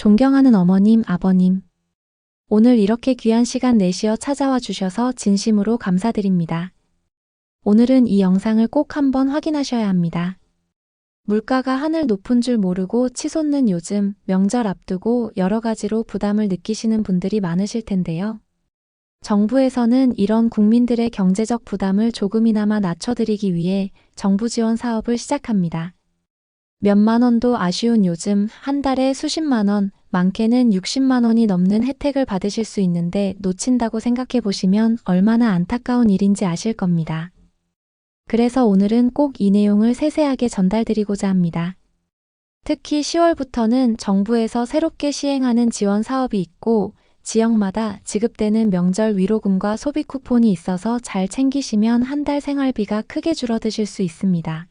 존경하는 어머님, 아버님. 오늘 이렇게 귀한 시간 내시어 찾아와 주셔서 진심으로 감사드립니다. 오늘은 이 영상을 꼭 한번 확인하셔야 합니다. 물가가 하늘 높은 줄 모르고 치솟는 요즘 명절 앞두고 여러 가지로 부담을 느끼시는 분들이 많으실 텐데요. 정부에서는 이런 국민들의 경제적 부담을 조금이나마 낮춰드리기 위해 정부 지원 사업을 시작합니다. 몇만 원도 아쉬운 요즘 한 달에 수십만 원, 많게는 60만 원이 넘는 혜택을 받으실 수 있는데 놓친다고 생각해 보시면 얼마나 안타까운 일인지 아실 겁니다. 그래서 오늘은 꼭 이 내용을 세세하게 전달드리고자 합니다. 특히 10월부터는 정부에서 새롭게 시행하는 지원 사업이 있고 지역마다 지급되는 명절 위로금과 소비 쿠폰이 있어서 잘 챙기시면 한 달 생활비가 크게 줄어드실 수 있습니다.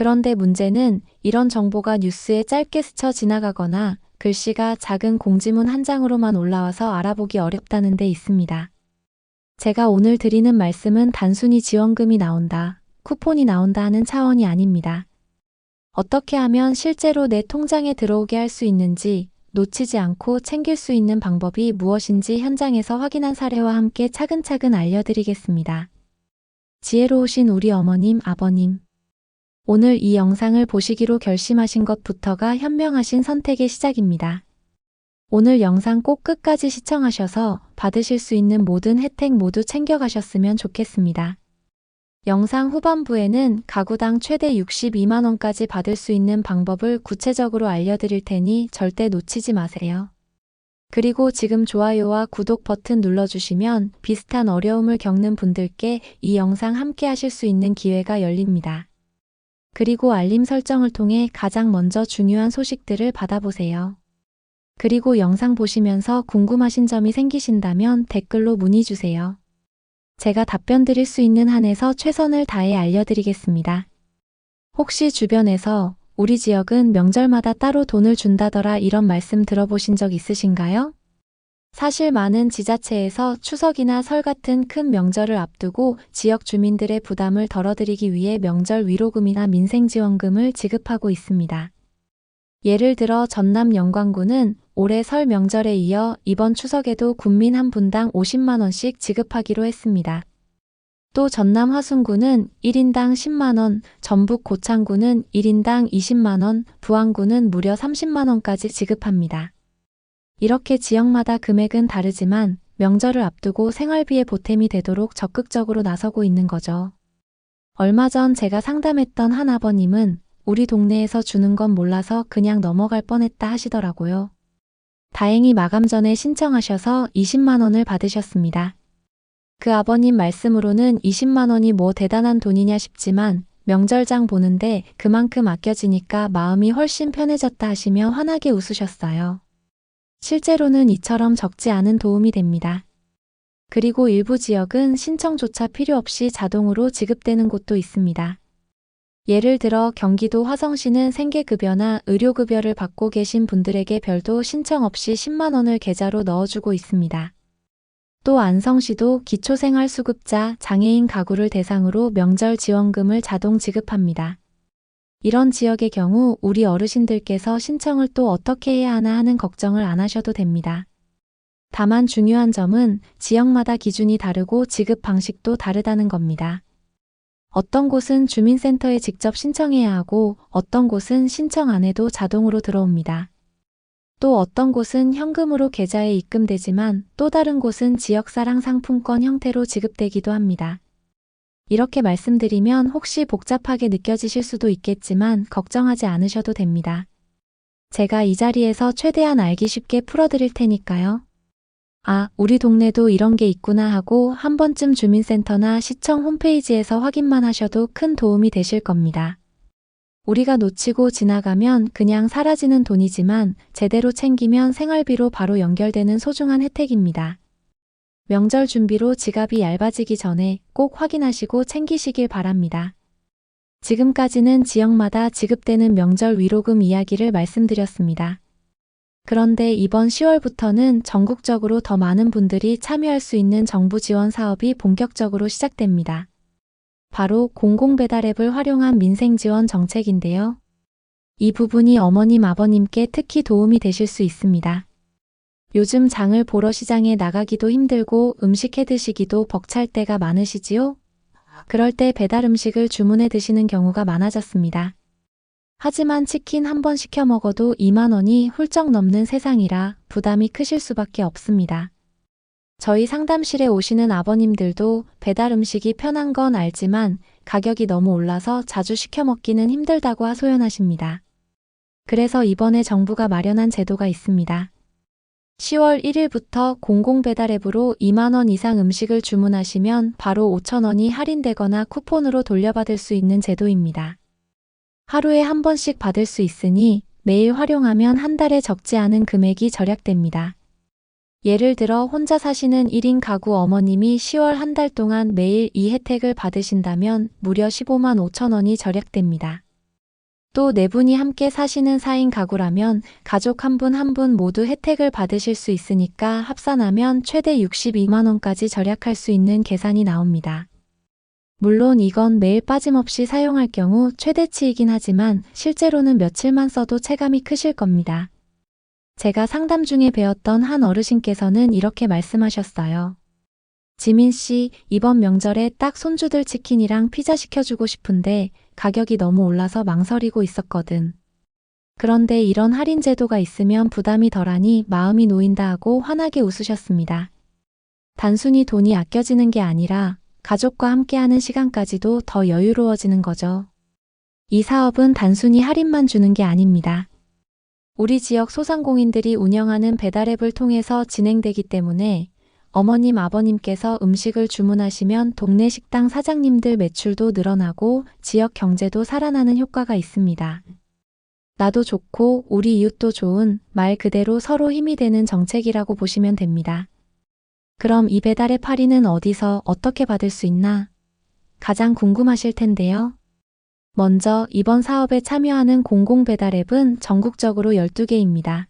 그런데 문제는 이런 정보가 뉴스에 짧게 스쳐 지나가거나 글씨가 작은 공지문 한 장으로만 올라와서 알아보기 어렵다는 데 있습니다. 제가 오늘 드리는 말씀은 단순히 지원금이 나온다, 쿠폰이 나온다 하는 차원이 아닙니다. 어떻게 하면 실제로 내 통장에 들어오게 할 수 있는지 놓치지 않고 챙길 수 있는 방법이 무엇인지 현장에서 확인한 사례와 함께 차근차근 알려드리겠습니다. 지혜로우신 우리 어머님, 아버님. 오늘 이 영상을 보시기로 결심하신 것부터가 현명하신 선택의 시작입니다. 오늘 영상 꼭 끝까지 시청하셔서 받으실 수 있는 모든 혜택 모두 챙겨가셨으면 좋겠습니다. 영상 후반부에는 가구당 최대 62만원까지 받을 수 있는 방법을 구체적으로 알려드릴 테니 절대 놓치지 마세요. 그리고 지금 좋아요와 구독 버튼 눌러주시면 비슷한 어려움을 겪는 분들께 이 영상 함께 하실 수 있는 기회가 열립니다. 그리고 알림 설정을 통해 가장 먼저 중요한 소식들을 받아보세요. 그리고 영상 보시면서 궁금하신 점이 생기신다면 댓글로 문의 주세요. 제가 답변 드릴 수 있는 한에서 최선을 다해 알려드리겠습니다. 혹시 주변에서 우리 지역은 명절마다 따로 돈을 준다더라 이런 말씀 들어보신 적 있으신가요? 사실 많은 지자체에서 추석이나 설 같은 큰 명절을 앞두고 지역 주민들의 부담을 덜어드리기 위해 명절 위로금이나 민생지원금을 지급하고 있습니다. 예를 들어 전남 영광구는 올해 설 명절에 이어 이번 추석에도 군민 한 분당 50만원씩 지급하기로 했습니다. 또 전남 화순구는 1인당 10만원, 전북 고창구는 1인당 20만원, 부안구는 무려 30만원까지 지급합니다. 이렇게 지역마다 금액은 다르지만 명절을 앞두고 생활비에 보탬이 되도록 적극적으로 나서고 있는 거죠. 얼마 전 제가 상담했던 한 아버님은 우리 동네에서 주는 건 몰라서 그냥 넘어갈 뻔했다 하시더라고요. 다행히 마감 전에 신청하셔서 20만 원을 받으셨습니다. 그 아버님 말씀으로는 20만 원이 뭐 대단한 돈이냐 싶지만 명절장 보는데 그만큼 아껴지니까 마음이 훨씬 편해졌다 하시며 환하게 웃으셨어요. 실제로는 이처럼 적지 않은 도움이 됩니다. 그리고 일부 지역은 신청조차 필요 없이 자동으로 지급되는 곳도 있습니다. 예를 들어 경기도 화성시는 생계급여나 의료급여를 받고 계신 분들에게 별도 신청 없이 10만원을 계좌로 넣어주고 있습니다. 또 안성시도 기초생활수급자, 장애인 가구를 대상으로 명절 지원금을 자동 지급합니다. 이런 지역의 경우 우리 어르신들께서 신청을 또 어떻게 해야 하나 하는 걱정을 안 하셔도 됩니다. 다만 중요한 점은 지역마다 기준이 다르고 지급 방식도 다르다는 겁니다. 어떤 곳은 주민센터에 직접 신청해야 하고 어떤 곳은 신청 안 해도 자동으로 들어옵니다. 또 어떤 곳은 현금으로 계좌에 입금되지만 또 다른 곳은 지역사랑 상품권 형태로 지급되기도 합니다. 이렇게 말씀드리면 혹시 복잡하게 느껴지실 수도 있겠지만 걱정하지 않으셔도 됩니다. 제가 이 자리에서 최대한 알기 쉽게 풀어드릴 테니까요. 아, 우리 동네도 이런 게 있구나 하고 한 번쯤 주민센터나 시청 홈페이지에서 확인만 하셔도 큰 도움이 되실 겁니다. 우리가 놓치고 지나가면 그냥 사라지는 돈이지만 제대로 챙기면 생활비로 바로 연결되는 소중한 혜택입니다. 명절 준비로 지갑이 얇아지기 전에 꼭 확인하시고 챙기시길 바랍니다. 지금까지는 지역마다 지급되는 명절 위로금 이야기를 말씀드렸습니다. 그런데 이번 10월부터는 전국적으로 더 많은 분들이 참여할 수 있는 정부 지원 사업이 본격적으로 시작됩니다. 바로 공공배달앱을 활용한 민생 지원 정책인데요. 이 부분이 어머님, 아버님께 특히 도움이 되실 수 있습니다. 요즘 장을 보러 시장에 나가기도 힘들고 음식 해 드시기도 벅찰 때가 많으시지요? 그럴 때 배달 음식을 주문해 드시는 경우가 많아졌습니다. 하지만 치킨 한 번 시켜 먹어도 2만 원이 훌쩍 넘는 세상이라 부담이 크실 수밖에 없습니다. 저희 상담실에 오시는 아버님들도 배달 음식이 편한 건 알지만 가격이 너무 올라서 자주 시켜 먹기는 힘들다고 하소연하십니다. 그래서 이번에 정부가 마련한 제도가 있습니다. 10월 1일부터 공공배달 앱으로 2만원 이상 음식을 주문하시면 바로 5천원이 할인되거나 쿠폰으로 돌려받을 수 있는 제도입니다. 하루에 한 번씩 받을 수 있으니 매일 활용하면 한 달에 적지 않은 금액이 절약됩니다. 예를 들어 혼자 사시는 1인 가구 어머님이 10월 한 달 동안 매일 이 혜택을 받으신다면 무려 15만 5천 원이 절약됩니다. 또 네 분이 함께 사시는 4인 가구라면 가족 한분 한 분 모두 혜택을 받으실 수 있으니까 합산하면 최대 62만 원까지 절약할 수 있는 계산이 나옵니다. 물론 이건 매일 빠짐없이 사용할 경우 최대치이긴 하지만 실제로는 며칠만 써도 체감이 크실 겁니다. 제가 상담 중에 배웠던 한 어르신께서는 이렇게 말씀하셨어요. 지민 씨, 이번 명절에 딱 손주들 치킨이랑 피자 시켜주고 싶은데 가격이 너무 올라서 망설이고 있었거든. 그런데 이런 할인 제도가 있으면 부담이 덜하니 마음이 놓인다 하고 환하게 웃으셨습니다. 단순히 돈이 아껴지는 게 아니라 가족과 함께하는 시간까지도 더 여유로워지는 거죠. 이 사업은 단순히 할인만 주는 게 아닙니다. 우리 지역 소상공인들이 운영하는 배달앱을 통해서 진행되기 때문에 어머님, 아버님께서 음식을 주문하시면 동네 식당 사장님들 매출도 늘어나고 지역 경제도 살아나는 효과가 있습니다. 나도 좋고 우리 이웃도 좋은 말 그대로 서로 힘이 되는 정책이라고 보시면 됩니다. 그럼 이 배달의 할인은 어디서 어떻게 받을 수 있나? 가장 궁금하실 텐데요. 먼저 이번 사업에 참여하는 공공배달 앱은 전국적으로 12개입니다.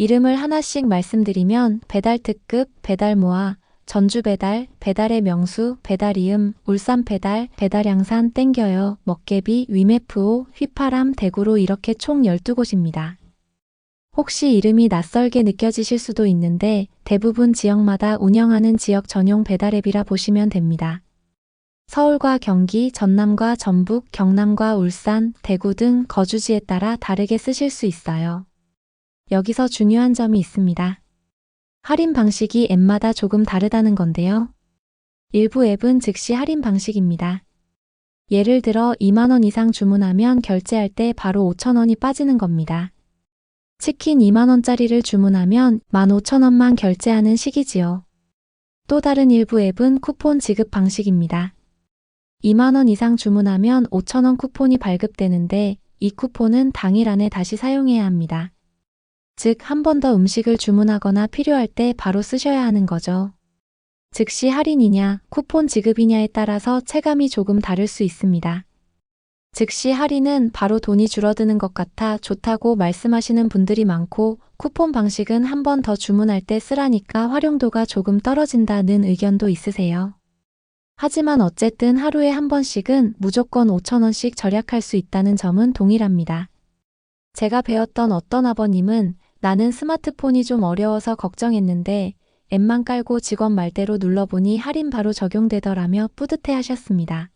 이름을 하나씩 말씀드리면 배달 특급, 배달 모아, 전주 배달, 배달의 명수, 배달 이음, 울산 배달, 배달 양산, 땡겨요, 먹개비, 위메프오, 휘파람, 대구로 이렇게 총 12곳입니다. 혹시 이름이 낯설게 느껴지실 수도 있는데 대부분 지역마다 운영하는 지역 전용 배달 앱이라 보시면 됩니다. 서울과 경기, 전남과 전북, 경남과 울산, 대구 등 거주지에 따라 다르게 쓰실 수 있어요. 여기서 중요한 점이 있습니다. 할인 방식이 앱마다 조금 다르다는 건데요. 일부 앱은 즉시 할인 방식입니다. 예를 들어 2만원 이상 주문하면 결제할 때 바로 5천원이 빠지는 겁니다. 치킨 2만원짜리를 주문하면 15,000원만 결제하는 식이지요. 또 다른 일부 앱은 쿠폰 지급 방식입니다. 2만원 이상 주문하면 5천원 쿠폰이 발급되는데 이 쿠폰은 당일 안에 다시 사용해야 합니다. 즉, 한 번 더 음식을 주문하거나 필요할 때 바로 쓰셔야 하는 거죠. 즉시 할인이냐, 쿠폰 지급이냐에 따라서 체감이 조금 다를 수 있습니다. 즉시 할인은 바로 돈이 줄어드는 것 같아 좋다고 말씀하시는 분들이 많고 쿠폰 방식은 한 번 더 주문할 때 쓰라니까 활용도가 조금 떨어진다는 의견도 있으세요. 하지만 어쨌든 하루에 한 번씩은 무조건 5천원씩 절약할 수 있다는 점은 동일합니다. 제가 배웠던 어떤 아버님은 나는 스마트폰이 좀 어려워서 걱정했는데 앱만 깔고 직원 말대로 눌러보니 할인 바로 적용되더라며 뿌듯해 하셨습니다.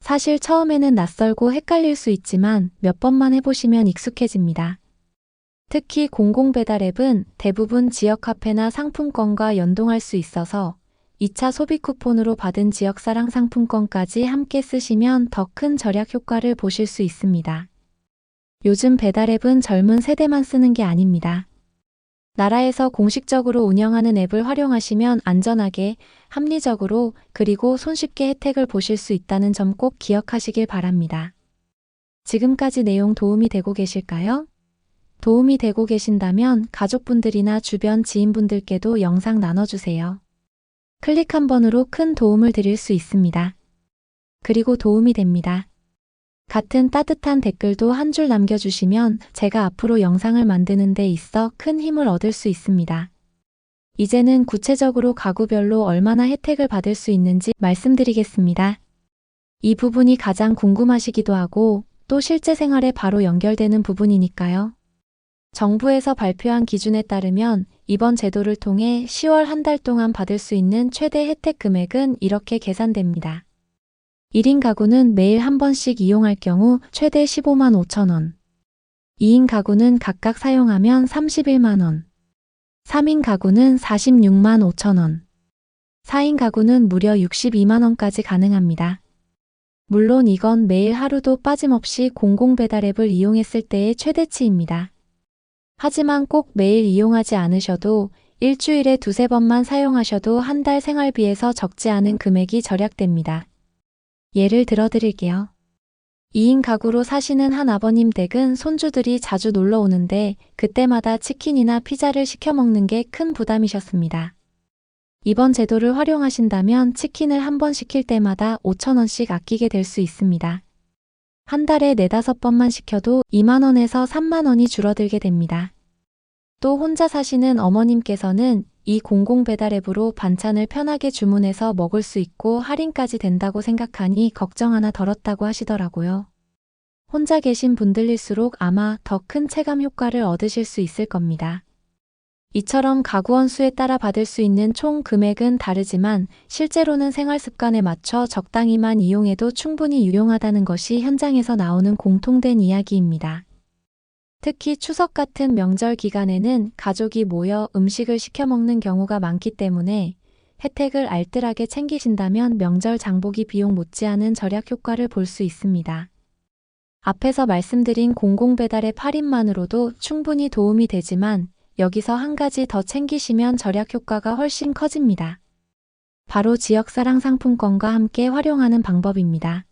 사실 처음에는 낯설고 헷갈릴 수 있지만 몇 번만 해보시면 익숙해집니다. 특히 공공배달 앱은 대부분 지역 카페나 상품권과 연동할 수 있어서 2차 소비 쿠폰으로 받은 지역사랑 상품권까지 함께 쓰시면 더 큰 절약 효과를 보실 수 있습니다. 요즘 배달앱은 젊은 세대만 쓰는 게 아닙니다. 나라에서 공식적으로 운영하는 앱을 활용하시면 안전하게, 합리적으로, 그리고 손쉽게 혜택을 보실 수 있다는 점 꼭 기억하시길 바랍니다. 지금까지 내용 도움이 되고 계실까요? 도움이 되고 계신다면 가족분들이나 주변 지인분들께도 영상 나눠주세요. 클릭 한 번으로 큰 도움을 드릴 수 있습니다. 그리고 도움이 됩니다. 같은 따뜻한 댓글도 한 줄 남겨주시면 제가 앞으로 영상을 만드는 데 있어 큰 힘을 얻을 수 있습니다. 이제는 구체적으로 가구별로 얼마나 혜택을 받을 수 있는지 말씀드리겠습니다. 이 부분이 가장 궁금하시기도 하고 또 실제 생활에 바로 연결되는 부분이니까요. 정부에서 발표한 기준에 따르면 이번 제도를 통해 10월 한 달 동안 받을 수 있는 최대 혜택 금액은 이렇게 계산됩니다. 1인 가구는 매일 한 번씩 이용할 경우 최대 15만 5천 원. 2인 가구는 각각 사용하면 31만 원. 3인 가구는 46만 5천 원. 4인 가구는 무려 62만 원까지 가능합니다. 물론 이건 매일 하루도 빠짐없이 공공배달 앱을 이용했을 때의 최대치입니다. 하지만 꼭 매일 이용하지 않으셔도 일주일에 두세 번만 사용하셔도 한 달 생활비에서 적지 않은 금액이 절약됩니다. 예를 들어 드릴게요. 2인 가구로 사시는 한 아버님 댁은 손주들이 자주 놀러 오는데 그때마다 치킨이나 피자를 시켜 먹는 게 큰 부담이셨습니다. 이번 제도를 활용하신다면 치킨을 한 번 시킬 때마다 5천원씩 아끼게 될 수 있습니다. 한 달에 네다섯 번만 시켜도 2만원에서 3만원이 줄어들게 됩니다. 또 혼자 사시는 어머님께서는 이 공공 배달 앱으로 반찬을 편하게 주문해서 먹을 수 있고 할인까지 된다고 생각하니 걱정 하나 덜었다고 하시더라고요. 혼자 계신 분들일수록 아마 더 큰 체감 효과를 얻으실 수 있을 겁니다. 이처럼 가구원 수에 따라 받을 수 있는 총 금액은 다르지만 실제로는 생활 습관에 맞춰 적당히만 이용해도 충분히 유용하다는 것이 현장에서 나오는 공통된 이야기입니다. 특히 추석 같은 명절 기간에는 가족이 모여 음식을 시켜 먹는 경우가 많기 때문에 혜택을 알뜰하게 챙기신다면 명절 장보기 비용 못지않은 절약 효과를 볼 수 있습니다. 앞에서 말씀드린 공공배달의 8인만으로도 충분히 도움이 되지만 여기서 한 가지 더 챙기시면 절약 효과가 훨씬 커집니다. 바로 지역사랑 상품권과 함께 활용하는 방법입니다.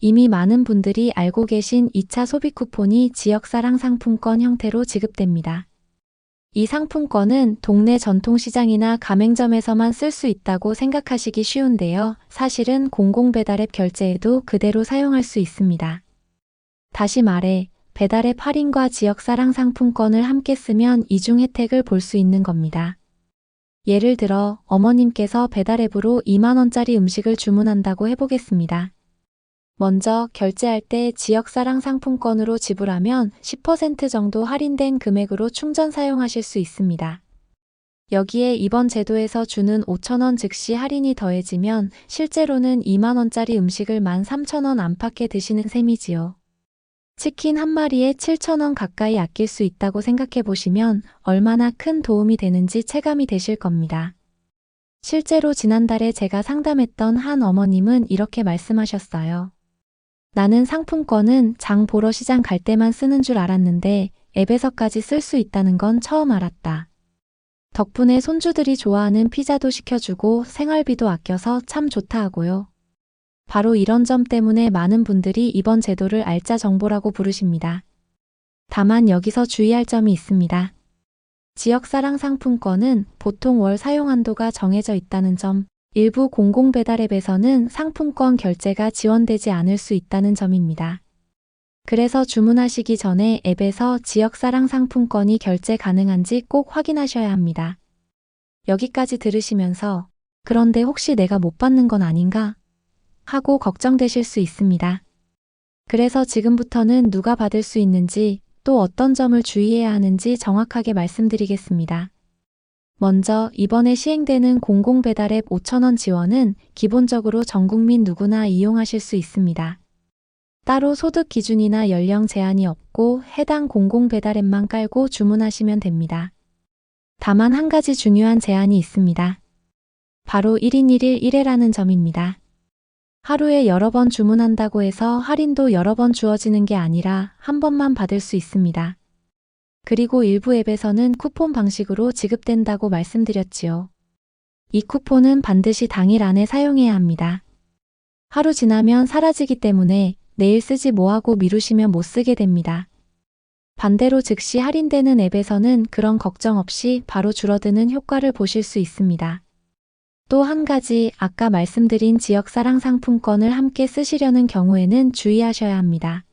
이미 많은 분들이 알고 계신 2차 소비 쿠폰이 지역사랑 상품권 형태로 지급됩니다. 이 상품권은 동네 전통시장이나 가맹점에서만 쓸 수 있다고 생각하시기 쉬운데요. 사실은 공공배달앱 결제에도 그대로 사용할 수 있습니다. 다시 말해, 배달앱 할인과 지역사랑 상품권을 함께 쓰면 이중 혜택을 볼 수 있는 겁니다. 예를 들어 어머님께서 배달앱으로 2만원짜리 음식을 주문한다고 해보겠습니다. 먼저 결제할 때 지역사랑 상품권으로 지불하면 10% 정도 할인된 금액으로 충전 사용하실 수 있습니다. 여기에 이번 제도에서 주는 5천원 즉시 할인이 더해지면 실제로는 2만원짜리 음식을 13,000원 안팎에 드시는 셈이지요. 치킨 한 마리에 7,000원 가까이 아낄 수 있다고 생각해 보시면 얼마나 큰 도움이 되는지 체감이 되실 겁니다. 실제로 지난달에 제가 상담했던 한 어머님은 이렇게 말씀하셨어요. 나는 상품권은 장 보러 시장 갈 때만 쓰는 줄 알았는데 앱에서까지 쓸 수 있다는 건 처음 알았다. 덕분에 손주들이 좋아하는 피자도 시켜주고 생활비도 아껴서 참 좋다 하고요. 바로 이런 점 때문에 많은 분들이 이번 제도를 알짜 정보라고 부르십니다. 다만 여기서 주의할 점이 있습니다. 지역사랑 상품권은 보통 월 사용 한도가 정해져 있다는 점, 일부 공공 배달 앱에서는 상품권 결제가 지원되지 않을 수 있다는 점입니다. 그래서 주문하시기 전에 앱에서 지역사랑 상품권이 결제 가능한지 꼭 확인하셔야 합니다. 여기까지 들으시면서 그런데 혹시 내가 못 받는 건 아닌가? 하고 걱정되실 수 있습니다. 그래서 지금부터는 누가 받을 수 있는지 또 어떤 점을 주의해야 하는지 정확하게 말씀드리겠습니다. 먼저 이번에 시행되는 공공배달앱 5천원 지원은 기본적으로 전 국민 누구나 이용하실 수 있습니다. 따로 소득 기준이나 연령 제한이 없고 해당 공공배달앱만 깔고 주문하시면 됩니다. 다만 한 가지 중요한 제한이 있습니다. 바로 1인 1일 1회라는 점입니다. 하루에 여러 번 주문한다고 해서 할인도 여러 번 주어지는 게 아니라 한 번만 받을 수 있습니다. 그리고 일부 앱에서는 쿠폰 방식으로 지급된다고 말씀드렸지요. 이 쿠폰은 반드시 당일 안에 사용해야 합니다. 하루 지나면 사라지기 때문에 내일 쓰지 뭐하고 미루시면 못 쓰게 됩니다. 반대로 즉시 할인되는 앱에서는 그런 걱정 없이 바로 줄어드는 효과를 보실 수 있습니다. 또 한 가지 아까 말씀드린 지역사랑 상품권을 함께 쓰시려는 경우에는 주의하셔야 합니다.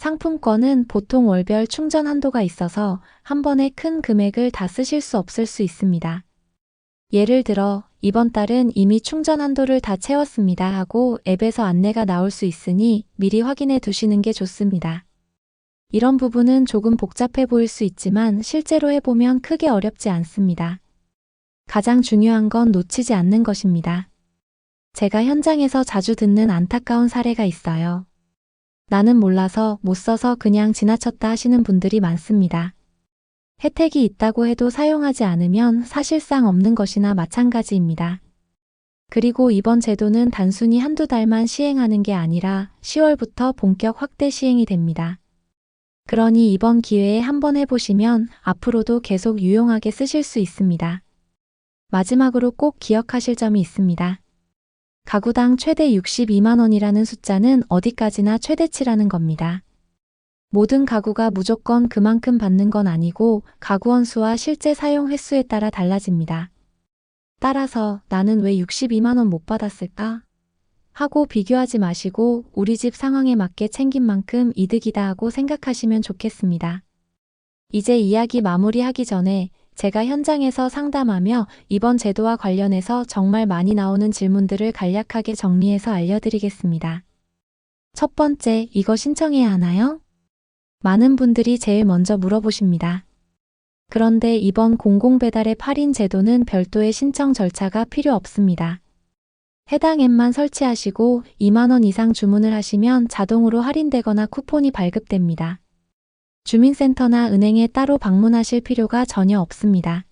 상품권은 보통 월별 충전 한도가 있어서 한 번에 큰 금액을 다 쓰실 수 없을 수 있습니다. 예를 들어 이번 달은 이미 충전 한도를 다 채웠습니다 하고 앱에서 안내가 나올 수 있으니 미리 확인해 두시는 게 좋습니다. 이런 부분은 조금 복잡해 보일 수 있지만 실제로 해보면 크게 어렵지 않습니다. 가장 중요한 건 놓치지 않는 것입니다. 제가 현장에서 자주 듣는 안타까운 사례가 있어요. 나는 몰라서 못 써서 그냥 지나쳤다 하시는 분들이 많습니다. 혜택이 있다고 해도 사용하지 않으면 사실상 없는 것이나 마찬가지입니다. 그리고 이번 제도는 단순히 한두 달만 시행하는 게 아니라 10월부터 본격 확대 시행이 됩니다. 그러니 이번 기회에 한번 해보시면 앞으로도 계속 유용하게 쓰실 수 있습니다. 마지막으로 꼭 기억하실 점이 있습니다. 가구당 최대 62만원이라는 숫자는 어디까지나 최대치라는 겁니다. 모든 가구가 무조건 그만큼 받는 건 아니고 가구원 수와 실제 사용 횟수에 따라 달라집니다. 따라서 나는 왜 62만원 못 받았을까? 하고 비교하지 마시고 우리 집 상황에 맞게 챙긴 만큼 이득이다 하고 생각하시면 좋겠습니다. 이제 이야기 마무리하기 전에 제가 현장에서 상담하며 이번 제도와 관련해서 정말 많이 나오는 질문들을 간략하게 정리해서 알려드리겠습니다. 첫 번째, 이거 신청해야 하나요? 많은 분들이 제일 먼저 물어보십니다. 그런데 이번 공공배달의 8인 제도는 별도의 신청 절차가 필요 없습니다. 해당 앱만 설치하시고 2만원 이상 주문을 하시면 자동으로 할인되거나 쿠폰이 발급됩니다. 주민센터나 은행에 따로 방문하실 필요가 전혀 없습니다.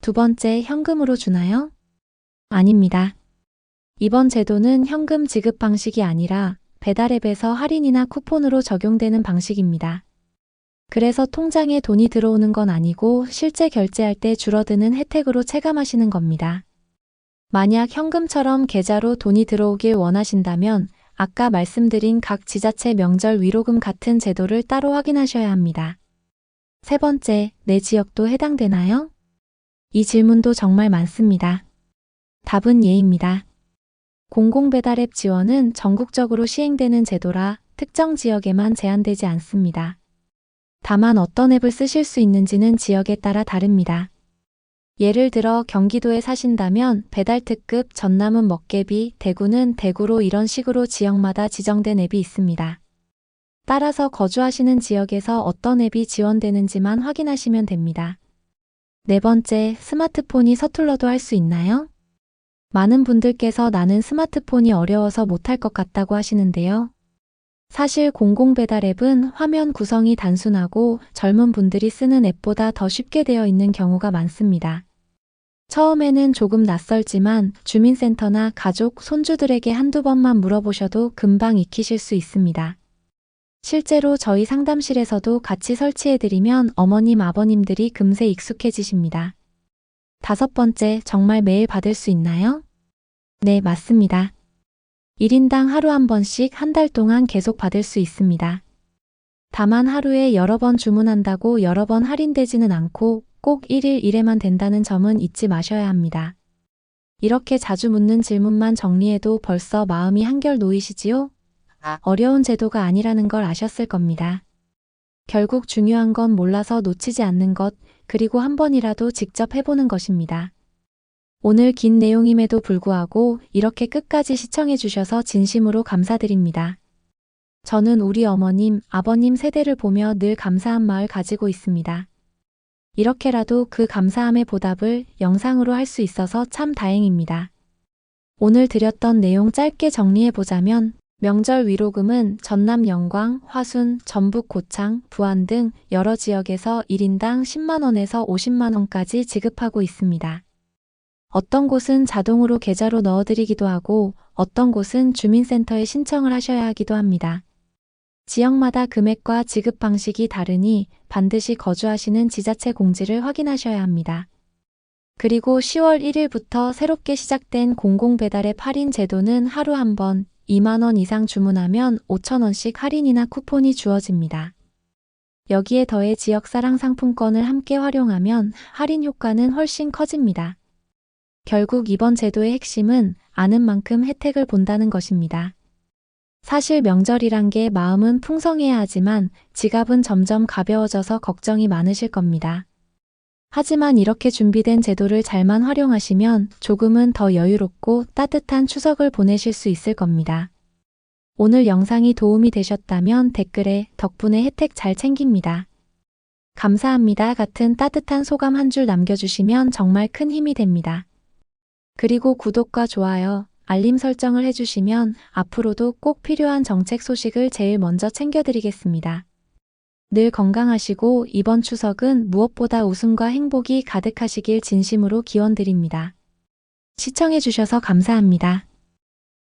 두 번째, 현금으로 주나요? 아닙니다. 이번 제도는 현금 지급 방식이 아니라 배달앱에서 할인이나 쿠폰으로 적용되는 방식입니다. 그래서 통장에 돈이 들어오는 건 아니고 실제 결제할 때 줄어드는 혜택으로 체감하시는 겁니다. 만약 현금처럼 계좌로 돈이 들어오길 원하신다면 아까 말씀드린 각 지자체 명절 위로금 같은 제도를 따로 확인하셔야 합니다. 세 번째, 내 지역도 해당되나요? 이 질문도 정말 많습니다. 답은 예입니다. 공공배달앱 지원은 전국적으로 시행되는 제도라 특정 지역에만 제한되지 않습니다. 다만 어떤 앱을 쓰실 수 있는지는 지역에 따라 다릅니다. 예를 들어 경기도에 사신다면 배달 특급 전남은 먹개비, 대구는 대구로 이런 식으로 지역마다 지정된 앱이 있습니다. 따라서 거주하시는 지역에서 어떤 앱이 지원되는지만 확인하시면 됩니다. 네 번째, 스마트폰이 서툴러도 할 수 있나요? 많은 분들께서 나는 스마트폰이 어려워서 못할 것 같다고 하시는데요. 사실 공공배달 앱은 화면 구성이 단순하고 젊은 분들이 쓰는 앱보다 더 쉽게 되어 있는 경우가 많습니다. 처음에는 조금 낯설지만 주민센터나 가족, 손주들에게 한두 번만 물어보셔도 금방 익히실 수 있습니다. 실제로 저희 상담실에서도 같이 설치해드리면 어머님, 아버님들이 금세 익숙해지십니다. 다섯 번째, 정말 매일 받을 수 있나요? 네, 맞습니다. 1인당 하루 한 번씩 한 달 동안 계속 받을 수 있습니다. 다만 하루에 여러 번 주문한다고 여러 번 할인되지는 않고 꼭 1일 1회만 된다는 점은 잊지 마셔야 합니다. 이렇게 자주 묻는 질문만 정리해도 벌써 마음이 한결 놓이시지요? 어려운 제도가 아니라는 걸 아셨을 겁니다. 결국 중요한 건 몰라서 놓치지 않는 것, 그리고 한 번이라도 직접 해보는 것입니다. 오늘 긴 내용임에도 불구하고 이렇게 끝까지 시청해 주셔서 진심으로 감사드립니다. 저는 우리 어머님, 아버님 세대를 보며 늘 감사한 마을 가지고 있습니다. 이렇게라도 그 감사함의 보답을 영상으로 할 수 있어서 참 다행입니다. 오늘 드렸던 내용 짧게 정리해 보자면 명절 위로금은 전남 영광, 화순, 전북 고창, 부안 등 여러 지역에서 1인당 10만원에서 50만원까지 지급하고 있습니다. 어떤 곳은 자동으로 계좌로 넣어드리기도 하고 어떤 곳은 주민센터에 신청을 하셔야 하기도 합니다. 지역마다 금액과 지급 방식이 다르니 반드시 거주하시는 지자체 공지를 확인하셔야 합니다. 그리고 10월 1일부터 새롭게 시작된 공공배달의 8인 제도는 하루 한 번 2만원 이상 주문하면 5천원씩 할인이나 쿠폰이 주어집니다. 여기에 더해 지역사랑 상품권을 함께 활용하면 할인 효과는 훨씬 커집니다. 결국 이번 제도의 핵심은 아는 만큼 혜택을 본다는 것입니다. 사실 명절이란 게 마음은 풍성해야 하지만 지갑은 점점 가벼워져서 걱정이 많으실 겁니다. 하지만 이렇게 준비된 제도를 잘만 활용하시면 조금은 더 여유롭고 따뜻한 추석을 보내실 수 있을 겁니다. 오늘 영상이 도움이 되셨다면 댓글에 덕분에 혜택 잘 챙깁니다. 감사합니다 같은 따뜻한 소감 한 줄 남겨주시면 정말 큰 힘이 됩니다. 그리고 구독과 좋아요, 알림 설정을 해주시면 앞으로도 꼭 필요한 정책 소식을 제일 먼저 챙겨드리겠습니다. 늘 건강하시고 이번 추석은 무엇보다 웃음과 행복이 가득하시길 진심으로 기원드립니다. 시청해주셔서 감사합니다.